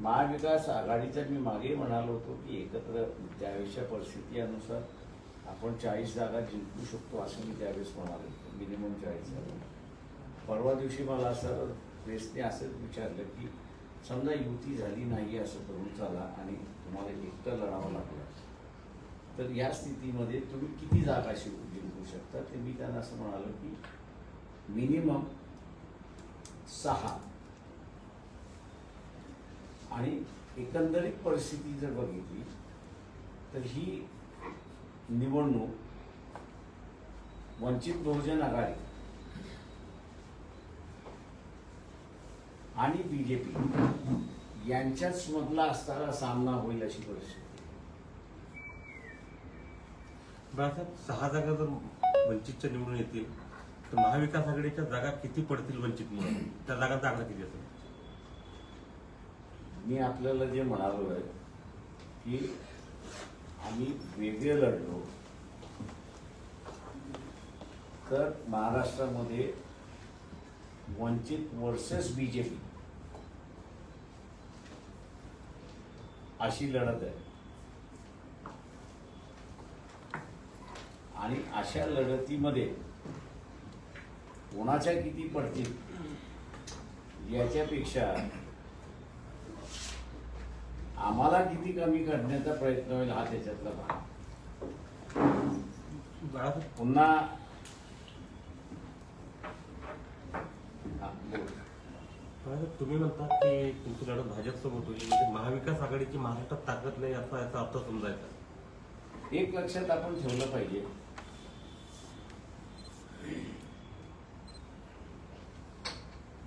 महाविकास आघाडीच्या मी मागे म्हणालो होतो की एकत्र त्यावेळेसच्या परिस्थितीनुसार आपण चाळीस जागा जिंकू शकतो असं मी त्यावेळेस म्हणालो होतो मिनिमम चाळीस जागा. परवा दिवशी मला असं प्रेसने असंच विचारलं की समजा युती झाली नाही असं करून चाला आणि तुम्हाला एकटं लढावं लागलं तर या स्थितीमध्ये तुम्ही किती जागा शिकू जिंकू शकता? ते मी त्यांना असं म्हणालो की मिनिमम सहा आणि एकंदरीत परिस्थिती जर बघितली तर ही निवडणूक वंचित बहुजन आघाडी आणि बीजेपी यांच्याच मधला असणारा सामना होईल अशी परिस्थिती. बाळासाहेब सहा जागा जर वंचितच्या निवडून येतील तर महाविकास आघाडीच्या जागा किती पडतील वंचित म्हणून त्या जागा जागा किती असेल? मी आपल्याला जे म्हणालो आहे की आम्ही वेगळे लढलो. तर महाराष्ट्रामध्ये वंचित वर्सेस बीजेपी अशी लढत आहे. आणि अशा लढतीमध्ये कोणाच्या किती पडतील याच्यापेक्षा आम्हाला किती कमी करण्याचा प्रयत्न होईल हा त्याच्यातला भाग. पुन्हा तुम्ही म्हणता की तुमची लढत भाजपसोबत होईल म्हणजे महाविकास आघाडीची महाराष्ट्रात ताकद नाही असा याचा अर्थ समजायचा. एक लक्षात आपण ठेवलं पाहिजे.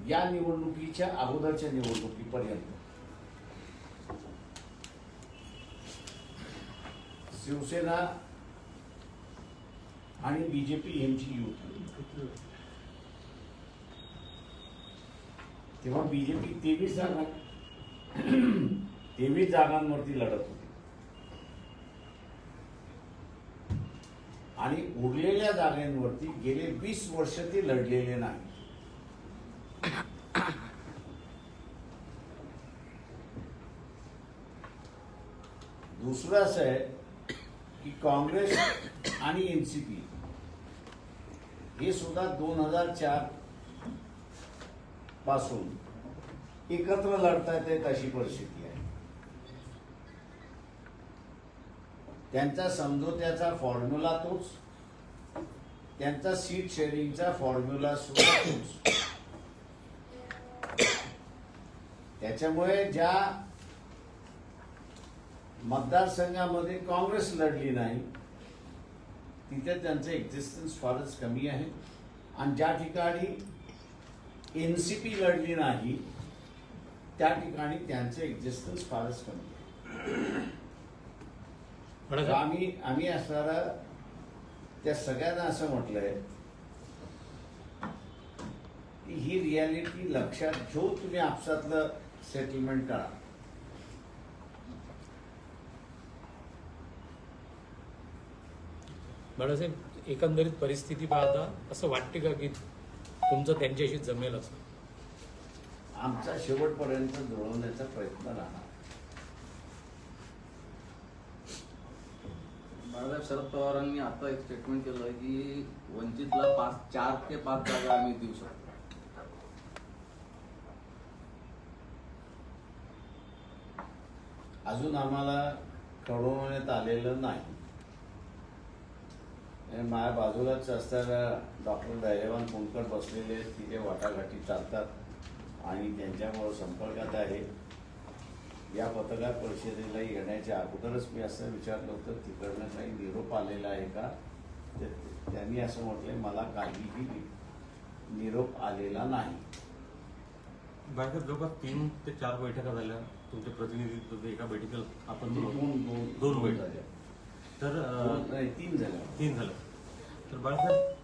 या निवडणुकीच्या अगोदरच्या निवडणुकीपर्यंत शिवसेना आणि बीजेपी यांची युती. तेव्हा बीजेपी तेवीस जागा तेवीस जागांवरती लढत होती. आणि उरलेल्या जागांवरती गेले वीस वर्ष ते लढलेले नाही. दुसरं असं आहे की काँग्रेस आणि एन सी पी हे सुद्धा दोन हजार चारपासून एकत्र लढता येत अशी परिस्थिती आहे. त्यांचा समझोत्याचा फॉर्म्युला तोच. त्यांचा सीट शेअरिंगचा फॉर्म्युला सुद्धा तोच. त्याच्यामुळे ज्या मतदारसंघामध्ये काँग्रेस लढली नाही. तिथे त्यांचं एक्झिस्टन्स फारच कमी आहे. आणि ज्या ठिकाणी एन सी पी लढली नाही त्या ठिकाणी त्यांचं एक्झिस्टन्स फारच कमी आहे. आम्ही आम्ही असणारा त्या सगळ्यांना असं म्हटलंय की ही रियालिटी लक्षात घेऊन तुम्ही आपसातलं सेटलमेंट करा बाळासाहेब एकंदरीत परिस्थिती पाहता असं वाटते का की तुमचं त्यांच्याशी जमेल असं? आमचा शेवटपर्यंत जुळवण्याचा प्रयत्न राहणार. बाळासाहेब शरद पवारांनी आता एक स्टेटमेंट केलं की वंचितला पाच चार ते पाच जागा आम्ही देऊ शकतो. अजून आम्हाला कळवण्यात आलेलं नाही. माझ्या बाजूलाच असताना डॉक्टर धैर्यवान कुंकड बसलेले आहेत. तिथे वाटाघाटी चालतात आणि त्यांच्यामुळं संपर्कात आहे. या पत्रकार परिषदेला येण्याच्या अगोदरच मी असं विचारलं होतं तिकडनं काही निरोप आलेला आहे का? त्यांनी असं म्हटलंय मला काहीही निरोप आलेला नाही. बाळासाहेब जवळपास तीन ते चार बैठका झाल्या. तुमच्या प्रतिनिधी एका बैठकीला आपण दोन दोन दोन बैठका. झाल्या. तर अं, दोन- नाही, तीन झाल्या तीन झालं. तर बाळासाहेब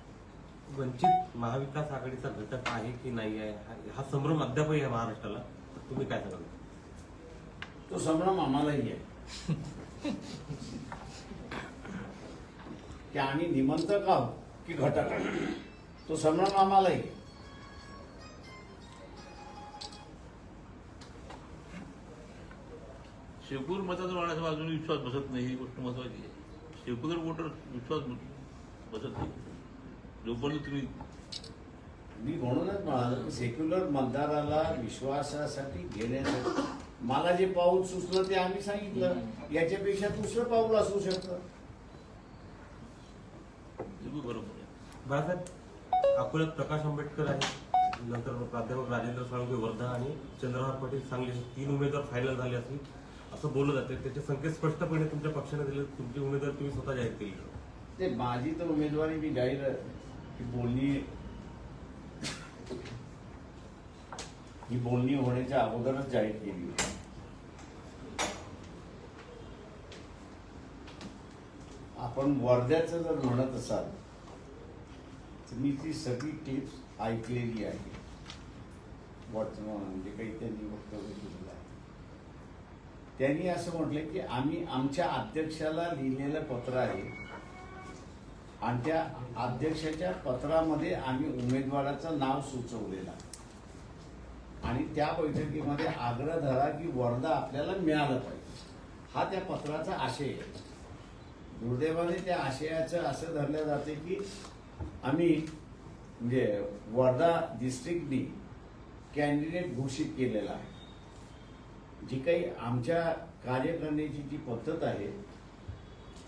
वंचित महाविकास आघाडीचा घटक आहे की नाही आहे? हा- हा संभ्रम अद्यापही आहे महाराष्ट्राला. तर तुम्ही काय सांगाल? तो संभ्रम आम्हालाही आहे. की आम्ही निमंत्रक आहोत की घटक आहोत? तो संभ्रम आम्हालाही आहे. शेकूर मताचा वाढायचा अजून विश्वास बसत नाही ही गोष्ट महत्वाची आहे. शेकूर वोटर विश्वास बसत नाही. जोपर्यंत तुम्ही मी म्हणूनच म्हणालो की सेक्युलर मतदाराला विश्वासासाठी घेण्यासाठी. मला जे पाऊल सुचलं ते आम्ही सांगितलं. याच्यापेक्षा दुसरं पाऊल असू शकतं. बरोबर बाळासाहेब अकोल्यात प्रकाश आंबेडकर आहे नंतर प्राध्यापक राजेंद्र साळुंके वर्धा आणि चंद्रहार पाटील सांगली असे तीन उमेदवार फायनल झाले असतील. असं बोललं जाते. त्याचे संकेत स्पष्टपणे तुमच्या पक्षाने दिले. तुमची उमेदवार तुम्ही स्वतः जाहीर केली. ते माझी तर उमेदवारी मी जाहीर ही बोलणी ही बोलणी होण्याच्या अगोदरच जाहीर केली होती. आपण वर्ध्याचं जर म्हणत असाल तर मी ती सगळी टिप्स ऐकलेली आहे. वॉट म्हणजे काही त्यांनी वक्तव्य केलेलं आहे. त्यांनी असं म्हटलं की आम्ही आमच्या अध्यक्षाला लिहिलेलं पत्र आहे. आणि त्या अध्यक्षाच्या पत्रामध्ये आम्ही उमेदवाराचं नाव सुचवलेलं आणि त्या बैठकीमध्ये आग्रह धरा की वर्धा आपल्याला मिळालं पाहिजे. हा त्या पत्राचा आशय आहे. दुर्दैवाने त्या आशयाचं असं धरलं जाते की आम्ही म्हणजे वर्धा डिस्ट्रिक्टनी कॅन्डिडेट घोषित केलेला आहे. जी काही आमच्या कार्य करण्याची जी पद्धत आहे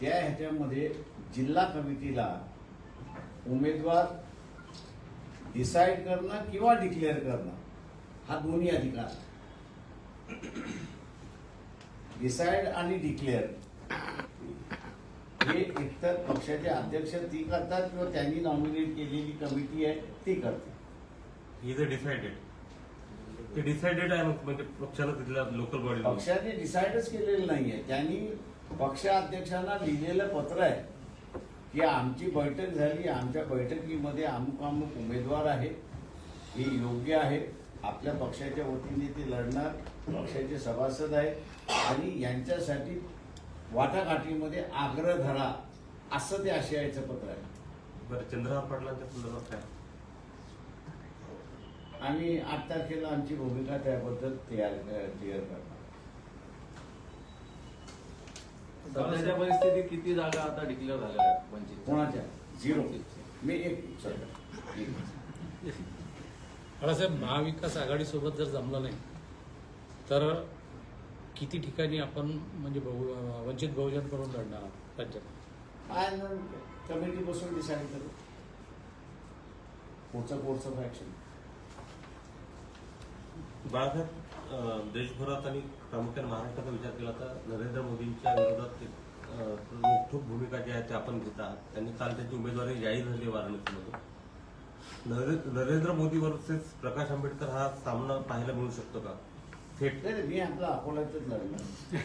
त्या ह्याच्यामध्ये जिल्हा कमिटीला उमेदवार डिसाईड करणं किंवा डिक्लेअर करणं हा दोन्ही अधिकार आहे. डिसाईड आणि डिक्लेअर हे एकतर पक्षाचे अध्यक्ष ती करतात किंवा त्यांनी नॉमिनेट केलेली कमिटी आहे ती करते इज अ डिसाइडेड ते डिसाइडेड आहे मग म्हणजे पक्षानं तिथल्या लोकल बॉडी पक्षाने डिसाईडच केलेलं नाहीये. त्यांनी पक्षाध्यक्षांना लिहिलेलं पत्र आहे की आमची बैठक झाली आमच्या बैठकीमध्ये अमुक अमुक उमेदवार आहे हे योग्य आहे. आपल्या पक्षाच्या वतीने ते लढणार पक्षाचे सभासद आहेत. आणि यांच्यासाठी वाटाघाटीमध्ये आग्रह धरा असं ते आशयाचं पत्र आहे. बरं चंद्रहार पाटलांच्या संदर्भात काय आणि आठ तारखेला आमची भूमिका त्याबद्दल तयार क्लिअर करणार. सध्याच्या परिस्थितीत किती जागा आता डिक्लेअर झाल्या आहेत? वंचित कोणाच्या? झिरो. मी एक. बाळासाहेब महाविकास आघाडीसोबत जर जमलं नाही तर किती ठिकाणी आपण म्हणजे बहु वंचित बहुजन करून लढणार आहोत राज्यात? आणि कमिटी बसून डिसाईड करू. पुढचं कोर्स ऑफ ऍक्शन बाळासाहेब देशभरात आणि प्रामुख्याने महाराष्ट्राचा विचार केला तर नरेंद्र मोदींच्या विरोधात रोखठोक भूमिका जी आहे ते आपण घेत आहात. त्यांनी काल त्यांची उमेदवारी जाहीर झाली नरे- नरेंद्र मोदी वर्सेस प्रकाश आंबेडकर हा सामना पाहायला मिळू शकतो का? थेट. नाही मी आपला अकोल्यातच लढणार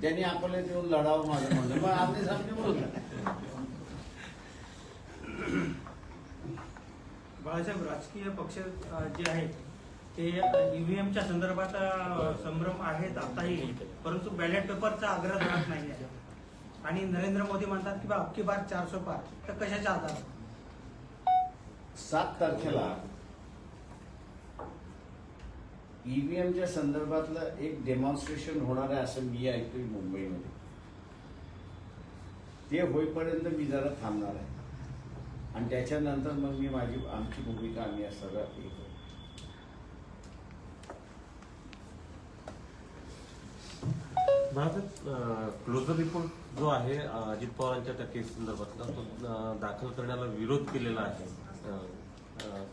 त्यांनी अकोल्यात येऊन लढावं माझं म्हणलं. मग आपले सामने बोलणार बाळासाहेब राजकीय पक्ष जे आहेत ते ईव्हीएमच्या संदर्भात संभ्रम आहेत आताही परंतु बॅलेट पेपरचा आग्रह धरत नाही आहे. आणि नरेंद्र मोदी म्हणतात की बा अबकी बार चारशे पार. तर कशाच्या आधार सात तारखेला ईव्हीएमच्या संदर्भातलं एक डेमॉन्स्ट्रेशन होणार आहे असं मी ऐकतोय मुंबईमध्ये. ते होईपर्यंत मी जरा थांबणार आहे. आणि त्याच्यानंतर मग मी माझी आमची भूमिका आम्ही सगळं हे क्लोजर रिपोर्ट जो आहे अजित पवारांच्या त्या केस संदर्भातला तो दाखल करण्याला विरोध केलेला आहे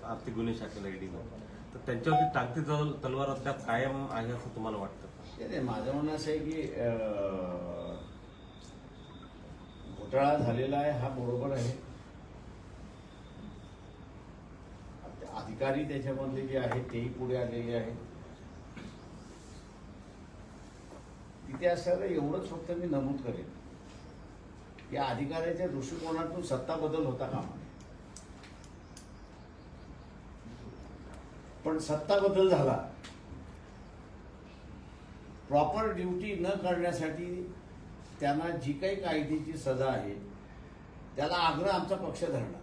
आर्थिक गुन्हे शाखेला ईडीनं तर त्यांच्यावरती टाकती जवळ तलवार अद्याप कायम आहे असं तुम्हाला वाटतं माझं म्हणणं असं आहे की घोटाळा झालेला आहे हा बरोबर आहे. अधिकारी त्याच्यामधले जे आहेत तेही पुढे आलेले आहेत. तिथे असताना एवढंच फक्त मी नमूद करेन. या अधिकाऱ्याच्या दृष्टिकोनातून सत्ता बदल होता का पण सत्ता बदल झाला. प्रॉपर ड्युटी न करण्यासाठी त्यांना जी काही कायदेची सजा आहे त्याला आग्रह आमचा पक्ष धरणार